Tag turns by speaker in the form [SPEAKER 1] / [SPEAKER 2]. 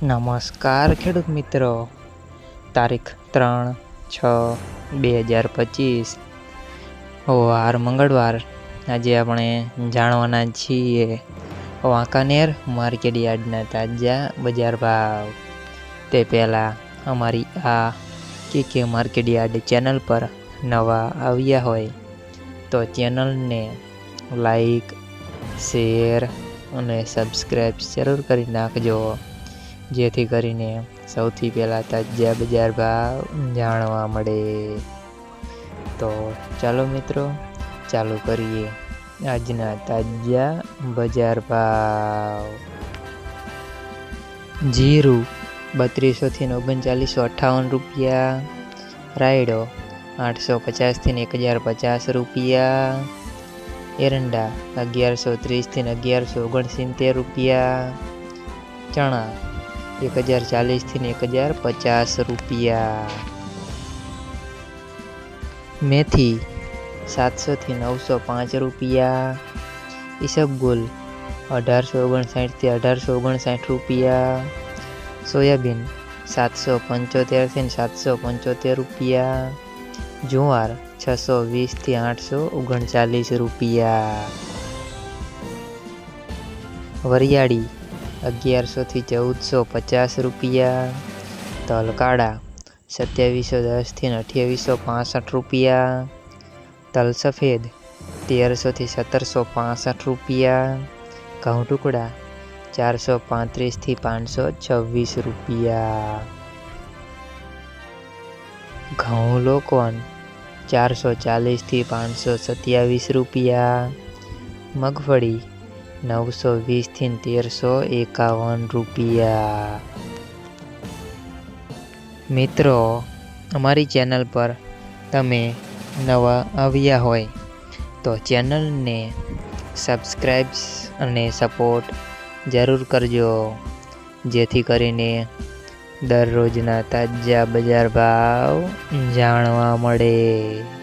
[SPEAKER 1] નમસ્કાર ખેડૂત મિત્રો. તારીખ ત્રણ છ બે હજાર પચીસ. વાર મંગળવાર. આજે આપણે જાણવાના છીએ વાંકાનેર માર્કેટ યાર્ડના તાજા બજાર ભાવ. તે પહેલાં અમારી આ કે કે માર્કેટ યાર્ડ ચેનલ પર નવા આવ્યા હોય તો ચેનલને લાઈક, શેર અને સબસ્ક્રાઈબ જરૂર કરી નાખજો. જેથી કરીને સૌથી પહેલાં તાજા બજાર ભાવ જાણવા મળે. તો ચાલો મિત્રો, ચાલુ કરીએ આજના તાજા બજાર ભાવ. જીરું બત્રીસોથી ઓગણચાલીસો અઠ્ઠાવન રૂપિયા. રાયડો આઠસો પચાસથી એક હજાર પચાસ રૂપિયા. એરંડા અગિયારસો ત્રીસથી અગિયારસો ઓગણસિત્તેર રૂપિયા. ચણા એક હજાર ચાલીસથી એક હજાર પચાસ રૂપિયા. મેથી સાતસોથી નવસો પાંચ રૂપિયા. ઈસબગુલ અઢારસો ઓગણસાઠથી અઢારસો ઓગણસાઠ રૂપિયા. સોયાબીન સાતસો પંચોતેરથી સાતસો પંચોતેર રૂપિયા. જુવાર છસો વીસથી આઠસો ઓગણચાલીસ રૂપિયા. વરિયાળી અગિયારસોથી ચૌદસો પચાસ રૂપિયા. તલકાડા સત્યાવીસો દસથી અઠ્યાવીસો પાસઠ રૂપિયા. તલ સફેદ તેરસોથી સત્તરસો પાસઠ રૂપિયા. ઘઉં ટુકડા ચારસો પાંત્રીસથી પાંચસો છવ્વીસ રૂપિયા. ઘઉં લોકવન ચારસો ચાલીસથી પાંચસો સત્યાવીસ રૂપિયા. મગફળી નવસો વીસથી તેરસો એકાવન રૂપિયા. મિત્રો, અમારી ચેનલ પર તમે નવા આવ્યા હોય તો ચેનલને સબસ્ક્રાઈબ અને સપોર્ટ જરૂર કરજો. જેથી કરીને દરરોજના તાજા બજાર ભાવ જાણવા મળે.